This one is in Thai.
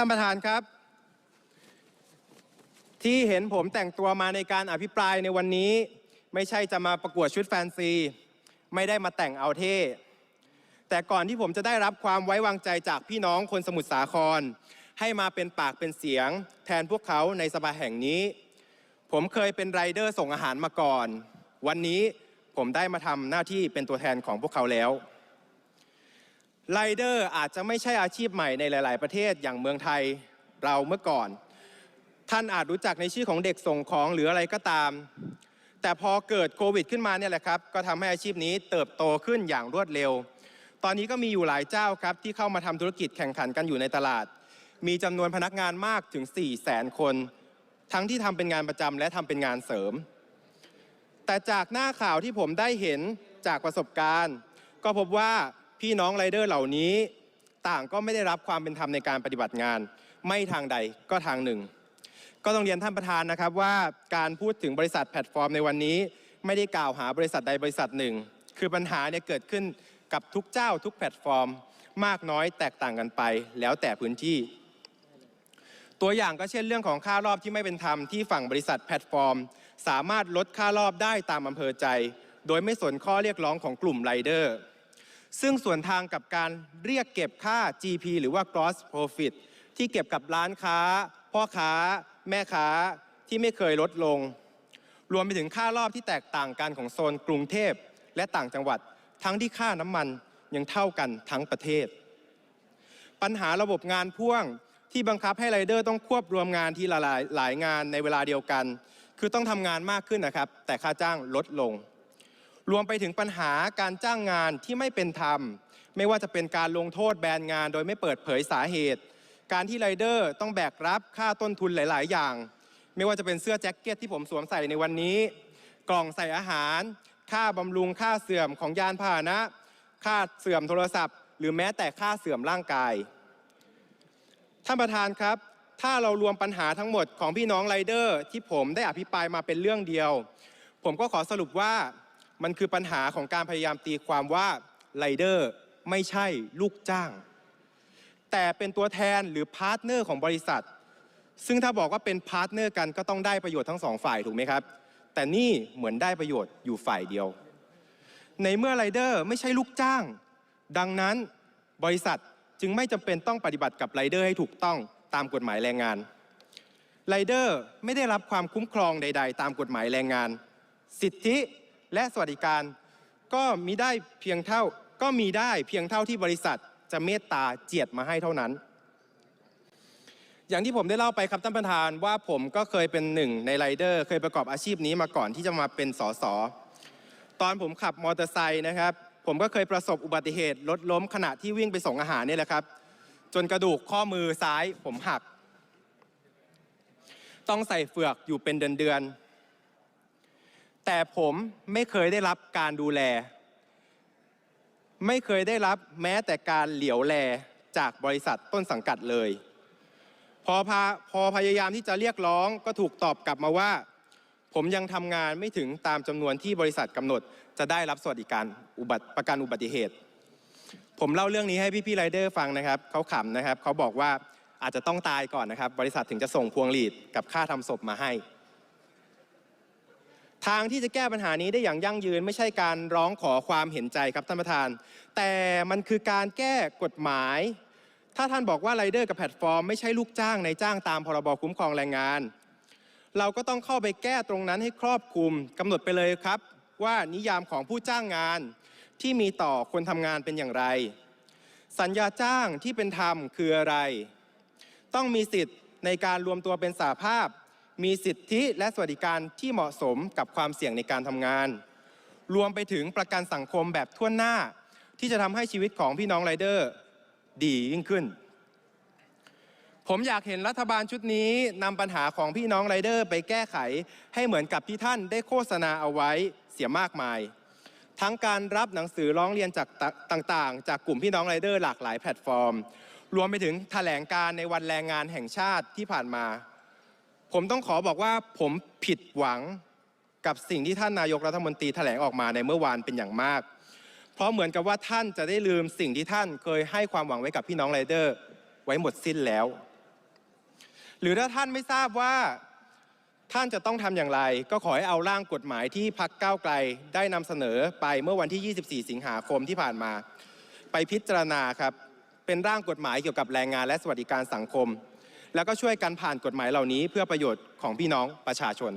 ท่านประธานครับ ที่เห็นผมแต่งตัวมาในการอภิปรายในวันนี้ ไม่ใช่จะมาประกวดชุดแฟนซี ไม่ได้มาแต่งเอาเท่แต่ก่อนที่ผมจะได้รับความไว้วางใจจากพี่น้องคนสมุทรสาคร ให้มาเป็นปากเป็นเสียง แทนพวกเขาในสภาแห่งนี้ ผมเคยเป็นไรเดอร์ส่งอาหารมาก่อน วันนี้ผมได้มาทำหน้าที่เป็นตัวแทนของพวกเขาแล้ว ไรเดอร์อาจจะไม่ใช่อาชีพใหม่ในหลาย ๆ ประเทศอย่างเมืองไทยเราเมื่อก่อน ท่านอาจรู้จักในชื่อของเด็กส่งของหรืออะไรก็ตาม แต่พอเกิดโควิดขึ้นมาเนี่ยแหละครับ ก็ทำให้อาชีพนี้เติบโตขึ้นอย่างรวดเร็ว ตอนนี้ก็มีอยู่หลายเจ้าครับ ที่เข้ามาทำธุรกิจแข่งขันกันอยู่ในตลาด มีจำนวนพนักงานมากถึง 4 0 0แสนคน ทั้งที่ทำเป็นงานประจำและทำเป็นงานเสริม แต่จากหน้าข่าวที่ผมได้เห็นจากประสบการณ์ ก็พบว่า พี่น้องไรเดอร์เหล่านี้ ต่างก็ไม่ได้รับความเป็นธรรมในการปฏิบัติงาน ไม่ทางใดก็ทางหนึ่ง ก็ต้องเรียนท่านประธานนะครับว่าการพูดถึงบริษัทแพลตฟอร์มในวันนี้ ไม่ได้กล่าวหาบริษัทใดบริษัทหนึ่ง คือปัญหาเนี่ยเกิดขึ้นกับทุกเจ้าทุกแพลตฟอร์ม มากน้อยแตกต่างกันไป แล้วแต่พื้นที่ ตัวอย่างก็เช่นเรื่องของค่ารอบที่ไม่เป็นธรรมที่ฝั่งบริษัทแพลตฟอร์ม สามารถลดค่ารอบได้ตามอำเภอใจ โดยไม่สนข้อเรียกร้องของกลุ่มไรเดอร์ ซึ่งส่วนทางกับการเรียกเก็บค่า GP หรือว่า gross profit ที่เก็บกับร้านค้า พ่อค้า แม่ค้าที่ไม่เคยลดลง รวมไปถึงค่ารอบที่แตกต่างกันของโซนกรุงเทพและต่างจังหวัด ทั้งที่ค่าน้ำมันยังเท่ากันทั้งประเทศ ปัญหาระบบงานพ่วงที่บังคับให้ไรเดอร์ต้องควบรวมงานที่หลายหลายงานในเวลาเดียวกัน คือต้องทำงานมากขึ้นนะครับ แต่ค่าจ้างลดลง รวมไปถึงปัญหาการจ้างงานที่ไม่เป็นธรรม ไม่ว่าจะเป็นการลงโทษแบนงานโดยไม่เปิดเผยสาเหตุ การที่ไรเดอร์ต้องแบกรับค่าต้นทุนหลาย ๆ อย่าง ไม่ว่าจะเป็นเสื้อแจ็คเก็ตที่ผมสวมใส่ในวันนี้ กล่องใส่อาหาร ค่าบำรุงค่าเสื่อมของยานพาหนะ ค่าเสื่อมโทรศัพท์ หรือแม้แต่ค่าเสื่อมร่างกายท่านประธานครับถ้าเรารวมปัญหาทั้งหมดของพี่น้องไรเดอร์ที่ผมได้อภิปรายมาเป็นเรื่องเดียว ผมก็ขอสรุปว่า มันคือปัญหาของการพยายามตีความว่าไรเดอร์ไม่ใช่ลูกจ้าง แต่เป็นตัวแทนหรือพาร์ทเนอร์ของบริษัท ซึ่งถ้าบอกว่าเป็นพาร์ทเนอร์กันก็ต้องได้ประโยชน์ทั้งสองฝ่ายถูกไหมครับ แต่นี่เหมือนได้ประโยชน์อยู่ฝ่ายเดียว ในเมื่อไรเดอร์ไม่ใช่ลูกจ้าง ดังนั้นบริษัทจึงไม่จำเป็นต้องปฏิบัติกับไรเดอร์ให้ถูกต้องตามกฎหมายแรงงานไรเดอร์ไม่ได้รับความคุ้มครองใด ๆ ตามกฎหมายแรงงาน สิทธิ และสวัสดิการ ก็มีได้เพียงเท่าก็มีได้เพียงเท่าที่บริษัทจะเมตตาเจียดมาให้เท่านั้น อย่างที่ผมได้เล่าไปครับท่านประธานว่าผมก็เคยเป็นหนึ่งในไรเดอร์ เคยประกอบอาชีพนี้มาก่อนที่จะมาเป็นสสตอนผมขับมอเตอร์ไซค์นะครับ ผมก็เคยประสบอุบัติเหตุรถล้มขณะที่วิ่งไปส่งอาหารนี่แหละครับ จนกระดูกข้อมือซ้ายผมหัก ต้องใส่เฟือกอยู่เป็นเดือนๆ แต่ผมไม่เคยได้รับการดูแล ไม่เคยได้รับแม้แต่การเหลียวแลจากบริษัทต้นสังกัดเลย พอพาพอพยายามที่จะเรียกร้องก็ถูกตอบกลับมาว่า ผมยังทำงานไม่ถึงตามจำนวนที่บริษัทกำหนด จะได้รับสวัสดิการอุบัติประกันอุบัติเหตุ ผมเล่าเรื่องนี้ให้พี่ๆไรเดอร์ฟังนะครับเขาขำนะครับเขาบอกว่าอาจจะต้องตายก่อนนะครับ บริษัทถึงจะส่งพวงหลีดกับค่าทำศพมาให้ ทางที่จะแก้ปัญหานี้ได้อย่างยั่งยืน ไม่ใช่การร้องขอความเห็นใจครับท่านประธาน แต่มันคือการแก้กฎหมาย ถ้าท่านบอกว่าไรเดอร์กับแพลตฟอร์มไม่ใช่ลูกจ้างในจ้างตามพรบคุ้มครองแรงงาน เราก็ต้องเข้าไปแก้ตรงนั้นให้ครอบคลุมกำหนดไปเลยครับ ว่านิยามของผู้จ้างงานที่มีต่อคนทำงานเป็นอย่างไร สัญญาจ้างที่เป็นธรรมคืออะไร ต้องมีสิทธิ์ในการรวมตัวเป็นสาภาพ มีสิทธิและสวัสดิการที่เหมาะสมกับความเสี่ยงในการทำงาน รวมไปถึงประกันสังคมแบบทั่วหน้า ที่จะทำให้ชีวิตของพี่น้องไรเดอร์ ดียิ่งขึ้น ผมอยากเห็นรัฐบาลชุดนี้นำปัญหาของพี่น้องไรเดอร์ ไปแก้ไขให้เหมือนกับที่ท่านได้โฆษณาเอาไว้เสียมากมาย ทั้งการรับหนังสือร้องเรียนจากต่างๆ จากกลุ่มพี่น้องไรเดอร์หลากหลายแพลตฟอร์ม รวมไปถึงแถลงการในวันแรงงานแห่งชาติที่ผ่านมา ผมต้องขอบอกว่าผมผิดหวังกับสิ่งที่ท่านนายกรัฐมนตรีแถลงออกมาในเมื่อวานเป็นอย่างมาก เพราะเหมือนกับว่าท่านจะได้ลืมสิ่งที่ท่านเคยให้ความหวังไว้กับพี่น้องไรเดอร์ไว้หมดสิ้นแล้ว หรือถ้าท่านไม่ทราบว่าท่านจะต้องทำอย่างไร ก็ขอให้เอาร่างกฎหมายที่พักก้าวไกลได้นำเสนอไปเมื่อวันที่ 24 สิงหาคมที่ผ่านมา ไปพิจารณาครับเป็นร่างกฎหมายเกี่ยวกับแรงงานและสวัสดิการสังคม แล้วก็ช่วยกันผ่านกฎหมายเหล่านี้เพื่อประโยชน์ของพี่น้องประชาชน